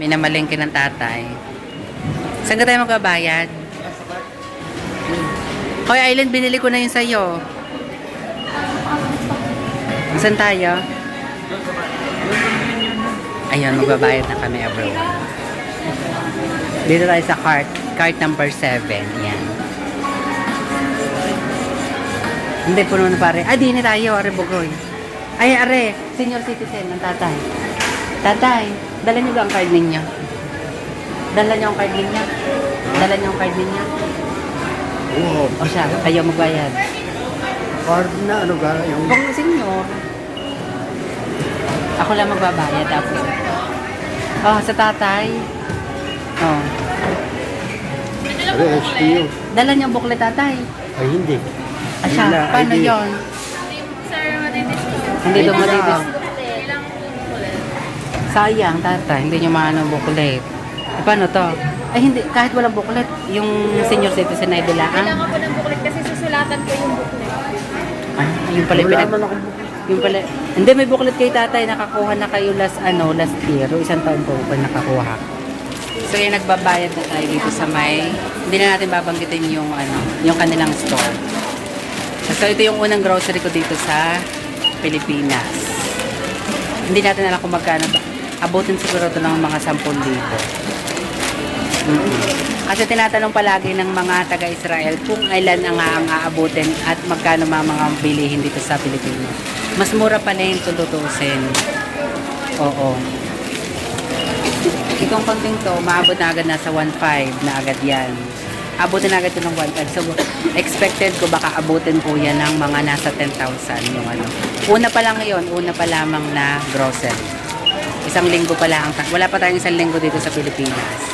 May namalengke ng tatay. Saan ka tayo magbabayad? Hoy, Island, binili ko na yun sa'yo. Saan tayo? Ayun, magbabayad na kami, everyone. Dito tayo sa cart. Cart number 7. Yan. Hindi, puno na pare. Ah, di na tayo, Are Bugoy. Ay, Are, senior citizen ng tatay. Tatay, dala niyo ba ang card ninyo? Dala niyo ang card ninyo? Dala niyo ang card ninyo? Oo. O siya, ayaw magbayad. Card na ano ga? Yung... Kung senior, ako lang magbabayad tapos. Oh, sa tatay. Oh. SPU. Dala niyo ang booklet tatay. Ay, hindi. Ah, siya, Wala, paano ID. yon? Sir, matitis ko. Hindi daw Hindi matitis. Ilang ulit. Sayang, tatay. Hindi niyo maano ang booklet. Eh, paano to? Ay, hindi. Kahit walang booklet, yung senior citizen na idilaan. Kailangan ko ng booklet kasi susulatan ko yung booklet. Ah, yung pala yung Wala pinag... man ako. Yung pala... Hindi, may booklet kay tatay. Nakakuha na kayo last, ano, last year. O isang taon po pa nakakuha. So, yung nagbabayad na tayo dito sa may... Hindi na natin babanggitin yung, ano, yung kanilang store. So, ito yung unang grocery ko dito sa Pilipinas. Hindi natin alam kung magkano ba. Abutin siguro ito ng mga 10,000. Mm-mm. Kasi tinatanong palagi ng mga taga-Israel kung ilan ang ang aabutin at magkano mga mga bilihin dito sa Pilipinas. Mas mura pa rin kung tutusin. Oo. Itong konting to, maabot na agad nasa 1.5 na agad yan. Abutin agad ito ng 1.5. So, expected ko baka abutin po yan ng mga nasa 10,000 yung ano. Una pa lang ngayon, una pa lamang na grocery. Isang linggo pa lang. Wala pa tayong isang linggo dito sa Pilipinas.